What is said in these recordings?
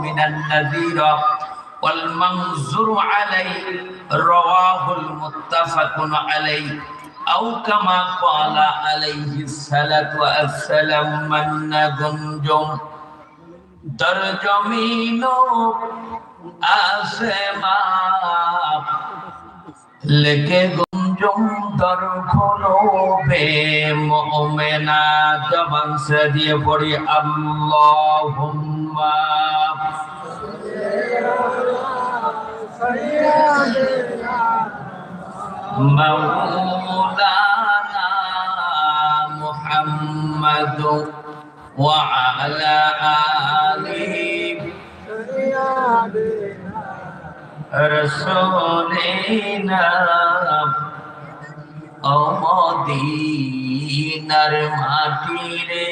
من النذير والمنظر عليه رواه المتفق عليه أو كما قال عليه الصلاة والسلام من جنجم درجمين آسما لكي লেকে গুঞ্জম দর খোলো বে মোমেনা জবান সে দিয়ে পড়ি আল্লাহুম্মা مولانا محمد وعلى آله রসুলিনা অমদিনার মাটি রে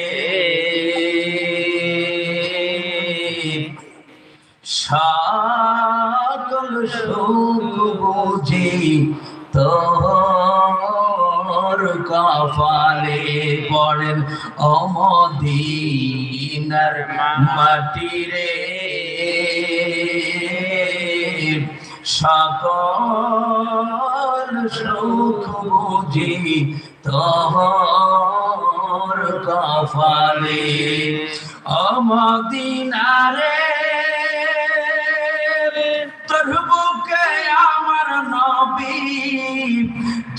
সকল সুখ বুঝি তোর কপালে পড়েন অমদিনার মাটি রে সকল সুখ বুঝি তোহর কফালে অমদিনারে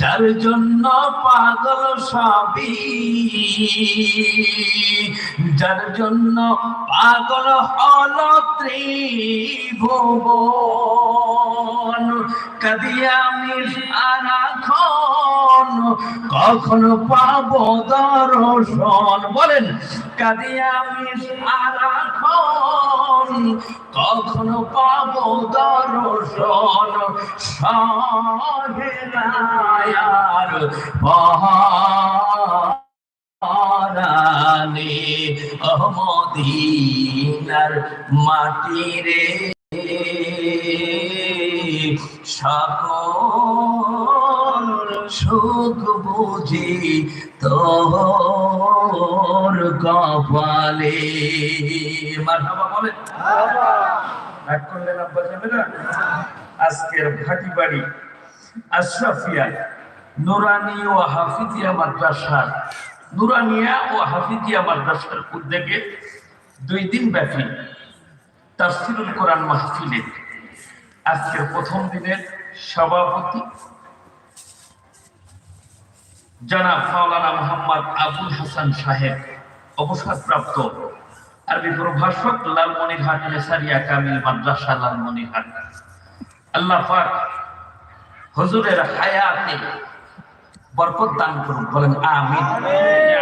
যার জন্য পাগল সবই। যার জন্য পাগল হল ত্রিভুবন। সারাক্ষণ কখনো পাবো দর্শন। বলেন কাদিয়ামি সারাক্ষণ কখনো পাবো দর্শন সহেনায়ার মহারানী অহমদিনার মাটি রে সকল সুখ বুঝি তোর কপালে। আব্বা যাবেরা আজকের ভাটি বাড়ি আশরাফিয়া, নুরানি ও হাফিজিয়া মাদ্রাসা নুরানিয়া ও হাফিজিয়া মাদ্রাসার উদ্যোগে দুই দিন ব্যাপী তাফসিরুল কোরআন মাহফিলে আজকের প্রথম দিনের সভাপতি জনাব মাওলানা মোহাম্মদ আবুল হাসান সাহেব অবসরপ্রাপ্ত আরবি প্রভাষক লালমনিরহাট নেসারিয়া কামিল মাদ্রাসা লালমনিরহাট। আল্লাহ পাক হুজুরের হায়াতে বরকত দান করুন বলেন আমিন।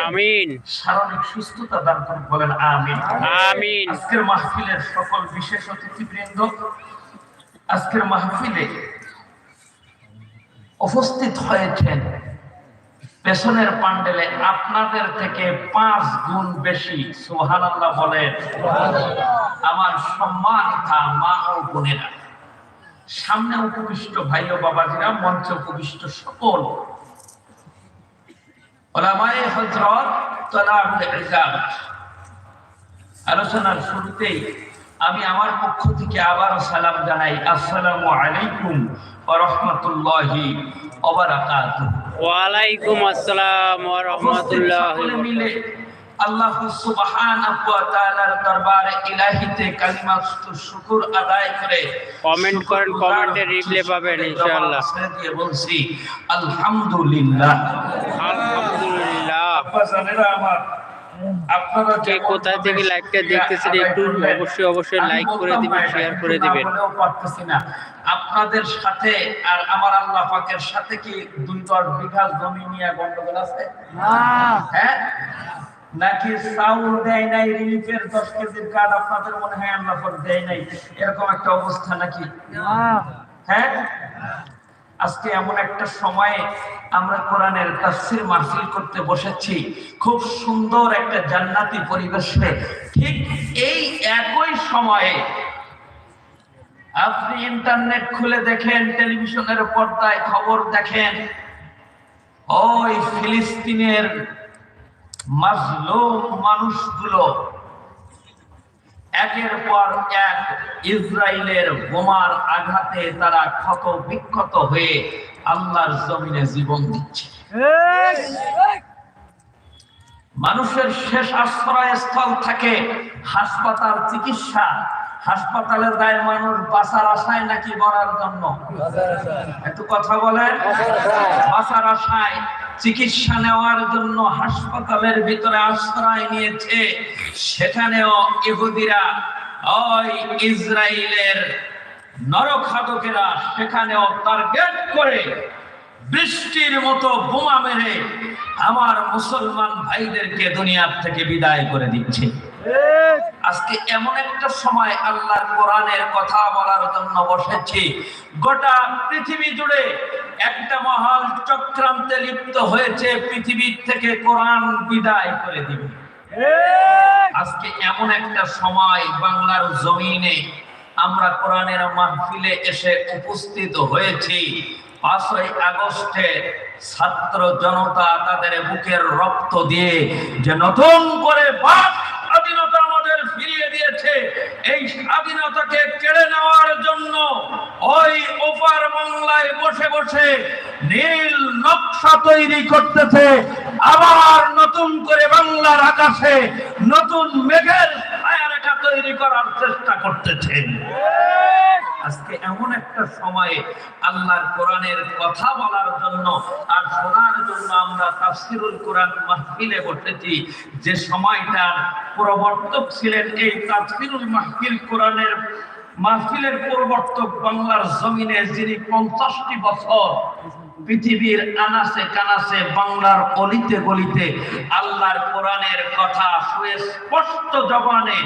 আমিন। শারীরিক সুস্থতা দান করুন বলেন আমিন। আমিন। আজকের মাহফিলের সকল বিশেষ অতিথিবৃন্দ আজকের মাহফিলে উপস্থিত হয়েছেন পেছনের পান্ডেলে আপনাদের থেকে পাঁচ গুণ বেশি সোহান আল্লাহ বলেন। আমার সম্মানিতা মা ও বোনেরা, সামনে উপবিষ্ট ভাই ও বাবাজিরা, মঞ্চে উপবিষ্ট সকল ওলামায়ে হযরত তলাউল ইজাব। আলোচনার শুরুতেই আমি আমার পক্ষ থেকে আবারও সালাম জানাই। আসসালামু আলাইকুম রাহমাতুল্লাহি ওয়ালাইকুম আসসালাম ওয়া রাহমাতুল্লাহ মিলে আল্লাহ সুবহানাহু ওয়া তাআলার দরবারে ইলাহিতে কালিমাত শুকর আদায় করে কমেন্ট করেন, কমেন্টে reply পাবেন ইনশাআল্লাহ। দিয়ে বলছি আলহামদুলিল্লাহ। আলহামদুলিল্লাহ। আব্বা আমার আপনারা কে যেমন কোথায় থেকে লাইভটা দেখতেছেন একটু অবশ্যই অবশ্যই লাইক করে দিবেন শেয়ার করে দিবেন। পারতেছি না। আপনাদের সাথে আর আমার আল্লাহ পাকের সাথে কি দুই দশ বিঘা জমি নিয়ে গন্ডগোল আছে? হ্যাঁ? নাকি চাউল দেয় নাই রিলিফের দশ কেজির কার্ড আপনাদের মনে হয় আল্লাহ পাক দেয় নাই? এরকম একটা অবস্থা নাকি? হ্যাঁ? আজকে এমন একটা সময়ে আমরা কোরআনের তাফসীর মাহফিল করতে বসেছি। খুব সুন্দর একটা জান্নাতি পরিবেশে। ঠিক এই একই সময়ে আপনি ইন্টারনেট খুলে দেখেন, টেলিভিশনের পর্দায় খবর দেখেন, ওই ফিলিস্তিনের মাজলুম মানুষগুলো একের পর এক ইসরায়েলের বোমার আঘাতে তারা ক্ষত বিক্ষত হয়ে আল্লাহর জমিনে জীবন দিচ্ছে। মানুষের শেষ আশ্রয়স্থল থাকে হাসপাতাল চিকিৎসা। হাসপাতালে যায় মানুষ বাঁচার আশায় নাকি মরার জন্য? একটু কথা বলেন। বাঁচার আশায়। চিকিৎসা নেওয়ার জন্য হাসপাতালের ভিতরে আশ্রয় নিয়েছে, সেখানেও ইহুদিরা, ওই ইসরায়েলের নরখাদকেরা সেখানেও টার্গেট করে বৃষ্টির মতো বোমা মেরে আমার মুসলমান ভাইদেরকে দুনিয়ার থেকে বিদায় করে দিচ্ছে। আজকে এমন একটা সময় আল্লাহর কোরআনের কথা বলার জন্য বসেছি। গোটা পৃথিবী জুড়ে একটা মহান চক্রান্তে লিপ্ত হয়েছে, পৃথিবীর থেকে কোরআন বিদায় করে দিবে। আজকে এমন একটা সময় বাংলার জমিনে আমরা কোরআনের মাহফিলে এসে উপস্থিত হয়েছি। পাঁচই আগস্টে ছাত্র জনতা তাদের বুকের রক্ত দিয়ে যে নতুন করে বাক স্বাধীনতা আমাদের ফিরিয়ে দিয়েছে এই স্বাধীনতাকে কেড়ে নেওয়ার জন্য ওই ওপার বাংলায় বসে বসে নীল নকশা তৈরি করতেছে। আবার নতুন করে বাংলার আকাশে নতুন মেঘের তৈরি করার চেষ্টা করতেছে আজকে এমন একটা সময়ে আল্লাহর কোরআনের কথা বলার জন্য আর শোনার জন্য আমরা তাফসিরুল কোরআন মাহফিলে বসেছি। যে সময়টার প্রবর্তক ছিলেন এই তাফসিরুল মাহফিল কোরআনের মাহফিলের প্রবর্তক বাংলার জমিনে যিনি পঞ্চাশটি বছর পৃথিবীর আনাসে কানাসে বাংলার অলিতে গলিতে আল্লাহর কোরআনের কথা সুস্পষ্ট জবানে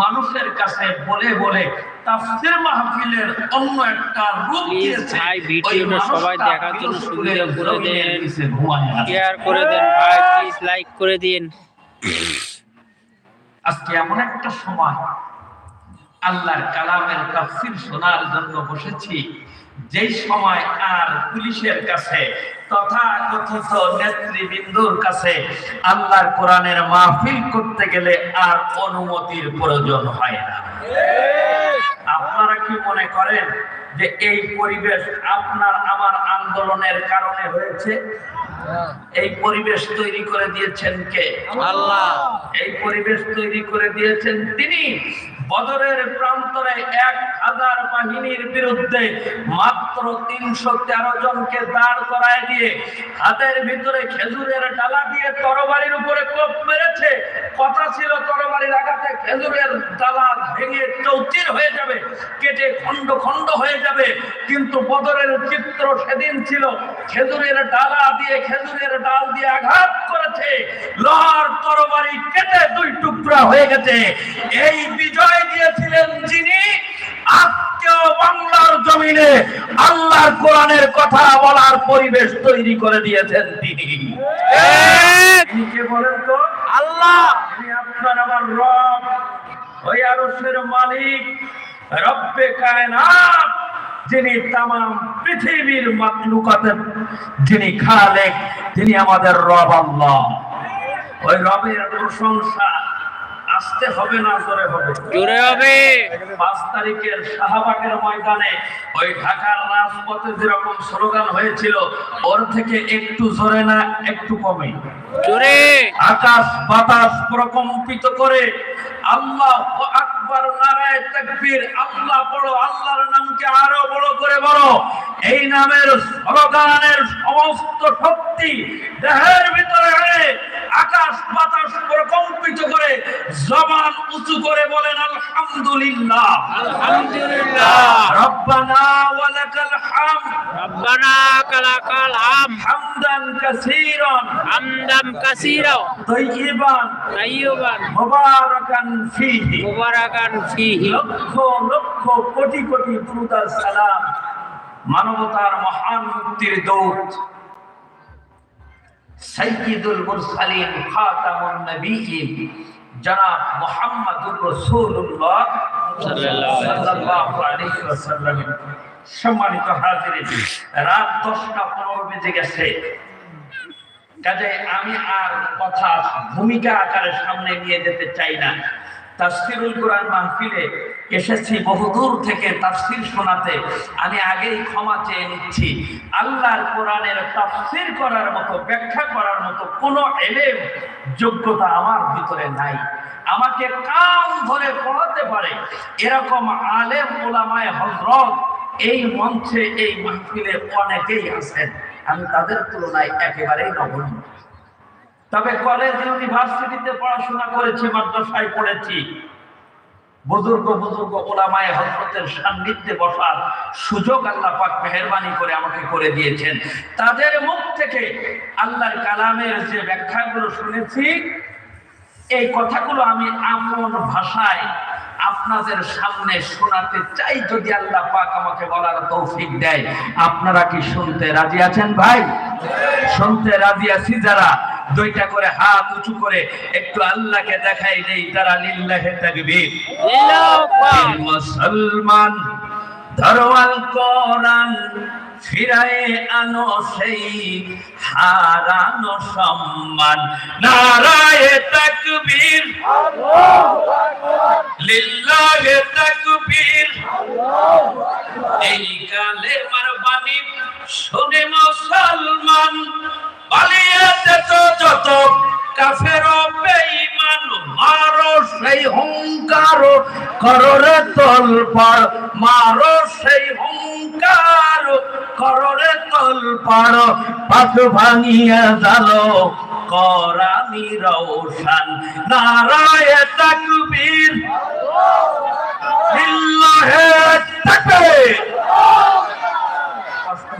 মানুষের কাছে বলে বলে তাফসীর মাহফিলের অন্য একটা রূপ দিয়েছে। ভাই, ভিডিওটা সবাই দেখার জন্য সুবিধা করে দেন। শেয়ার করে দেন ভাই প্লিজ লাইক করে দিন। আজকে এমন একটা সময় আল্লাহর কালামের তাফসীর শোনার জন্য বসেছি। যেই সময় আর পুলিশের কাছে, তথা কথিত নেতৃবৃন্দুর কাছে আল্লাহ কোরআনের মাহফিল করতে গেলে আর অনুমতির প্রয়োজন হয় না। আপনারা কি মনে করেন যে এই পরিবেশ আপনার আমার আন্দোলনের কারণে হয়েছে? এই পরিবেশ তৈরি করে দিয়েছেন কে? আল্লাহ। এই পরিবেশ তৈরি করে দিয়েছেন তিনি। বদরের প্রান্তরে এক হাজার বাহিনীর বিরুদ্ধে মাত্র তিনশো তেরো জনকে দাঁড় করায় দিয়ে হাতের ভিতরে খেজুরের ডালা দিয়ে তরবারির উপরে কোপ মেরেছে। কথা ছিল তরবারির আঘাতে খেজুরের ডালা ভেঙে চৌচির হয়ে যাবে কেটে খন্ড খন্ড হয়ে যাবে। কিন্তু বদরের চিত্র সেদিন ছিল খেজুরের ডালা দিয়ে খেজুরের ডাল দিয়ে আঘাত করেছে। লোহার তরবারি কেটে দুই টুকরা হয়ে গেছে। এই বিজয় দিয়েছিলেন যিনি আজকেও বাংলার জমিনে আল্লাহর কোরআনের কথা বলার পরিবেশ তৈরি করে দিয়েছেন তিনি। বলেন তো? আল্লাহ। আপনার আমার রব। ওই আরশের মালিক। রব্বে কায়নাত। যিনি তাম পৃথিবীর মাকলুকাতের যিনি খালেক তিনি আমাদের রব আল্লাহ। ওই রবের প্রশংসা আসতে হবে না জোরে হবে। জোরে হবে। পাঁচ তারিখের শাহবাগের ময়দানে ওই ঢাকার রাজপথে যেরকম স্লোগান হয়েছিল ওর থেকে একটু জোরে না একটু কমে। জোরে। আকাশ বাতাস প্রকম্পিত করে আল্লাহ আকবার নারায় তাকবীর। আল্লাহ বড় আল্লাহর নামকে আরও বড় করে বড়। এই নামের স্লোগানের সমস্ত শক্তি দেহের ভিতরে আকাশ বাতাস প্রকম্পিত করে জবান উঁচু করে বলেন আলহামদুলিল্লাহ। আলহামদুলিল্লাহ। রব্বানা ওয়ালাকাল হামদ। রব্বানা কালাকাল হাম হামদান কাসীরান। হামদাম কাসীরা তাইয়িবান তাইয়্যিবান মুবারাকান ফীহি। মুবারাকান ফিহি। লক্ষ লক্ষ কোটি কোটি দুরূদ আর সালাম। মানবতার মহান মুক্তির দূত। সাইয়্যিদুল মুরসালিন খাতামুন নবিয়্যিন জনাব মুহাম্মদুর রাসূলুল্লাহ সাল্লাল্লাহু আলাইহি ওয়াসাল্লাম। সম্মানিত হাজিরিন রাত 10টা 15 বেজে গেছে। কাজে আমি আর কথা ভূমিকা আকারে সামনে নিয়ে যেতে চাই না। তাফসিরুল কোরআন মাহফিলে এসেছি বহুদূর থেকে তাফসির শোনাতে। আমি আগেই ক্ষমা চেয়ে নিচ্ছি। আল্লাহর কোরআনের তাফসির করার মতো, ব্যাখ্যা করার মতো কোনো এলেম, যোগ্যতা আমার ভিতরে নাই। আমাকে কান ধরে পড়াতে পারে। এরকম আলেম ওলামায় হজরত এই মঞ্চে, এই মাহফিলে অনেকেই আছেন। আমি তাদের তুলনায় একেবারেই নগণ্য তবে কলেজ ইউনিভার্সিটিতে পড়াশোনা করেছি, মাদ্রাসায় পড়েছি। বুজুর্গ বুজুর্গ ওলামায় হজরতের সান্নিধ্যে বসার সুযোগ আল্লাহ পাক মেহরবানি করে আমাকে করে দিয়েছেন। তাদের মুখ থেকে আল্লাহর কালামের যে ব্যাখ্যাগুলো শুনেছি, এই কথাগুলো আমি আপন ভাষায় আপনাদের সামনে শোনাতে চাই, যদি আল্লাহ পাক আমাকে বলার তৌফিক দেয়। আপনারা কি শুনতে রাজি আছেন ভাই? শুনতে রাজি আছি যারা। দুইটা করে হাত উঁচু করে একটু আল্লাহকে দেখাই দেই, তারা লিল্লাহে তাকবীর। মুসলমান ধরওয়াল কোরআন ফিরায়ে আনো সেই হারানো সম্মান। নারায়ে তাকবীর। লিল্লাহে তাকবীর। এই কালে মারবানি শুনে মুসলমান পালিয়েছে তো যত কাফের, বেঈমান, মারো সেই হুঙ্কার করো রে তলপার মারো সেই হুঙ্কার করো রে তলপার পাত ভাঙিয়া জালো করানি রৌশান নারায় তাকবীর। কষ্ট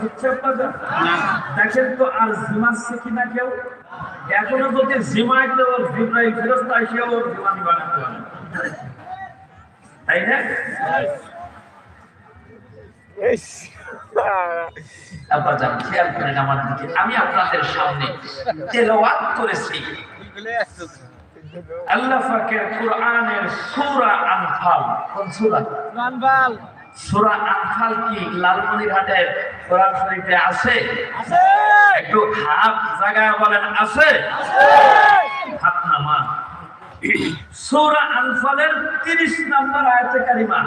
হচ্ছে আপনাদের? দেখেন তো আর জিমাচ্ছে কিনা কেউ? এখনও যদি জিমা একটা জিব্রাইল ফেরস্তা এসে ওর জিমানি বানাতে পারে তাই না? খেয়াল করেন আমার দিকে। আমি আপনাদের সামনে তেলাওয়াত করেছি। আল্লাহ পাকের কোরআনের সূরা আনফাল। কোন সূরা? সূরা আনফাল কি লালমনিরহাটের কোরআন শরীফে আছে? একটু হাত জায়গায় বলেন আছে? হাত নামা। সূরা আনফালের 30 নম্বর আয়াতে কারিমা।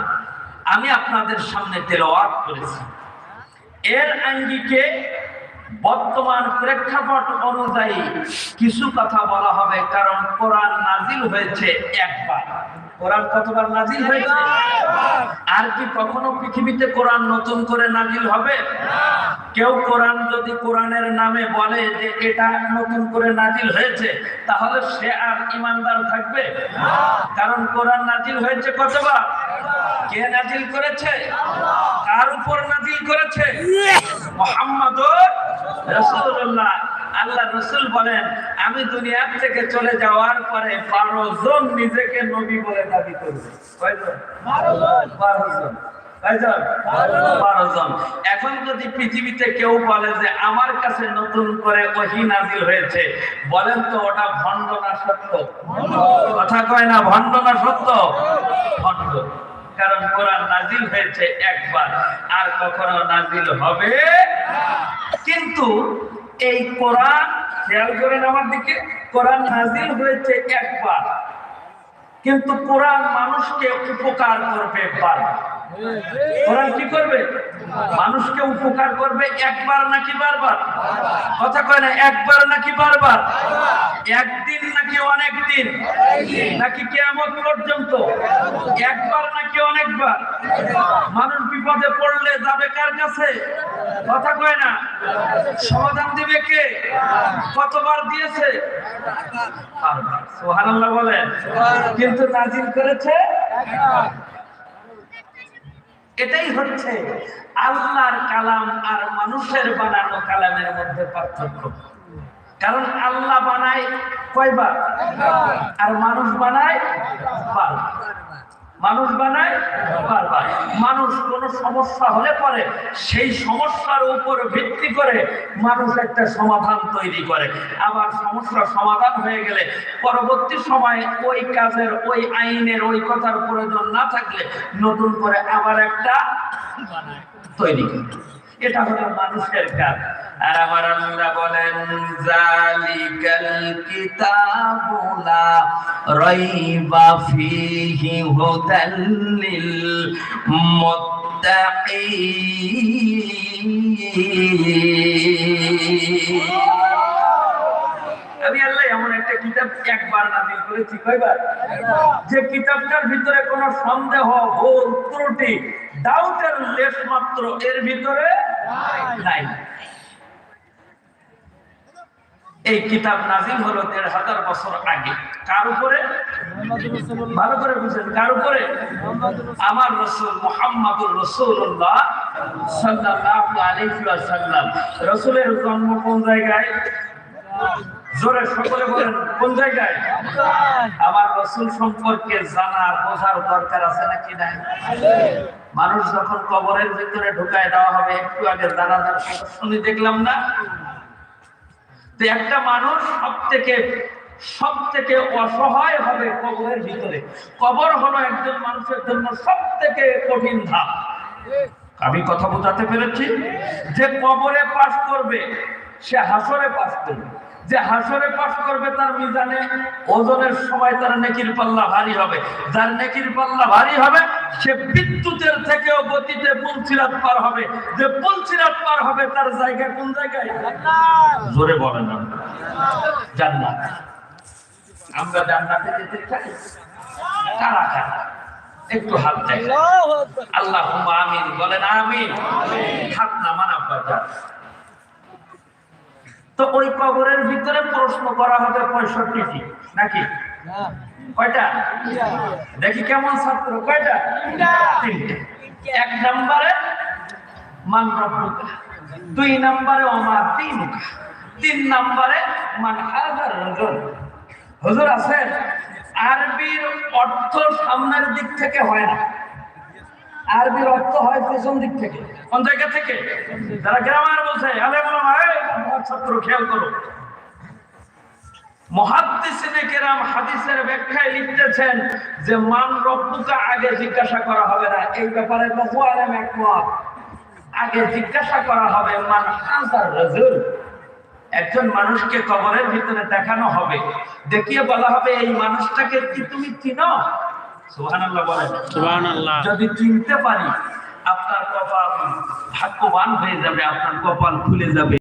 আমি আপনাদের সামনে তেলাওয়াত করেছি। এর আঙ্গিকে বর্তমান প্রেক্ষাপট অনুযায়ী কিছু কথা বলা হবে কারণ কোরআন নাজিল হয়েছে একবার। কোরআন কতবার নাজিল হয়েছে? আর কি কখনো পৃথিবীতে কোরআন নতুন করে নাজিল হবে? কেউ কোরআন যদি কোরআনের নামে বলে যে এটা নতুন করে নাজিল হয়েছে, তাহলে সে আর ইমানদার থাকবে? কারণ কোরআন নাজিল হয়েছে কতবার? কে নাজিল করেছে? কার উপর নাজিল করেছে? মোহাম্মদ রসুল্লাহ আল্লাহ রসুল বলেন আমি দুনিয়ার থেকে চলে যাওয়ার পরে বারো জন নিজেকে নবী বলে দাবি করবে। বারো জন। এখন যদি পৃথিবীতে কেউ বলে যে আমার কাছে নতুন করে ওহি নাজিল হয়েছে বলেন তো ওটা ভণ্ড না সত্য? কথা কয় না ভণ্ড না সত্য? ভণ্ড। কারণ কোরআন নাজিল হয়েছে একবার আর কখনো নাজিল হবে কিন্তু এই কোরআন, খেয়াল করেন আমার দিকে, কোরআন নাজিল হয়েছে একবার। কিন্তু কোরআন মানুষকে উপকার করবে বারবার কোরআন কি করবে? মানুষকে উপকার করবে একবার নাকি বারবার? কথা কয় না, একবার নাকি বারবার? একদিন নাকি অনেক দিন? নাকি কেমন পর্যন্ত? একবার নাকি অনেকবার? মানুষ বিপদে পড়লে যাবে কার কাছে? কথা কয় না। সমাধান দিবে কে? কতবার দিয়েছে? সুবহানাল্লাহ বলেন। কিন্তু নাজিল করেছে? এটাই হচ্ছে আল্লাহর কালাম আর মানুষের বানানো কালামের মধ্যে পার্থক্য। কারণ আল্লাহ বানায় কয়বার? আর মানুষ বানায় বারবার মানুষ বানায়, বারবার। মানুষ কোন সমস্যা হলে পরে সেই সমস্যার উপর ভিত্তি করে মানুষ একটা সমাধান তৈরি করে। আবার সমস্যার সমাধান হয়ে গেলে পরবর্তী সময়ে ওই কাজের, ওই আইনের, ওই কথার প্রয়োজন না থাকলে নতুন করে আবার একটা তৈরি করে। এটা হলো মানুষের কাজ। আর আমার বলেন জালিকাল কিতাবুলা রাইবা ফিহি হুদাল লিল আমি আল্লাহ এমন একটা কিতাব একবার নাজিল করেছি কয়বার? যে কিতাবটার ভিতরে কোনো সন্দেহ ভুল ত্রুটি ডাউটের লেশ মাত্র এর ভিতরে নাই। এই কিতাব নাজিল হলো দেড় হাজার বছর আগে। কার উপরে? ভালো করে বুঝেন, কার উপরে? আমার রসুল মোহাম্মদুর রসুল্লাহ রসুলের জন্ম কোন জায়গায়? জোরে সকলে বলেন, কোন জায়গায়? আমার রসুল সম্পর্কে জানা বোঝার দরকার আছে নাকি নাই? মানুষ যখন কবরের ভিতরে ঢুকায় দেওয়া হবে, একটু আগে জানাজার শুনি দেখলাম না? তো একটা মানুষ সব থেকে সব থেকে অসহায় হবে কবরের ভিতরে। কবর হলো একজন মানুষের জন্য সব থেকে কঠিন ধাপ। আমি কথা বোঝাতে পেরেছি? যে কবরে পাশ করবে, সে হাসরে পাশ করবে। যে হাসরে পাশ করবে তার মিজানে ওজনের সময় তার নেকির পাল্লা ভারী হবে। যার নেকির পাল্লা ভারী হবে সে বিদ্যুতের থেকেও গতিতে পুলসিরাত পার হবে। যে পুলসিরাত পার হবে তার জায়গা কোন জায়গায়? জোরে বলেন না জান্নাত। আমরা জান্নাতে যেতে চাই? কারা কারা? একটু হাত দেখেন। আল্লাহ আমিন। বলেন আমিন। হাত নামান আব্বা তো ওই কবরের ভিতরে প্রশ্ন করা হবে পঁয়ষট্টিটি নাকি? কয়টা? দেখি কেমন ছাত্র কয়টা? এক নম্বরে মান রব্বুকা দুই নম্বরে ওমা তিনুকা তিন নম্বরে মান হাজার হুজুর আছেন? আরবির অর্থ সামনের দিক থেকে হয় না। আরবির অর্থ হয় পেছন দিক থেকে। কোন জায়গা থেকে? যারা গ্রামার বলছে, আলে ছাত্র, খেয়াল করো। হাদিসের ব্যাখ্যায় লিখতেছেন যে, মান আগে জিজ্ঞাসা করা হবে না। এই ব্যাপারে বহু আলেম একমত। আগে জিজ্ঞাসা করা হবে, মান হাজার রাজুল? একজন মানুষকে কবরের ভিতরে দেখানো হবে। দেখিয়ে বলা হবে, এই মানুষটাকে কি তুমি চিনো? যদি চিনতে পারি আপনার কপাল ভাগ্যবান হয়ে যাবে আপনার কপাল খুলে যাবে।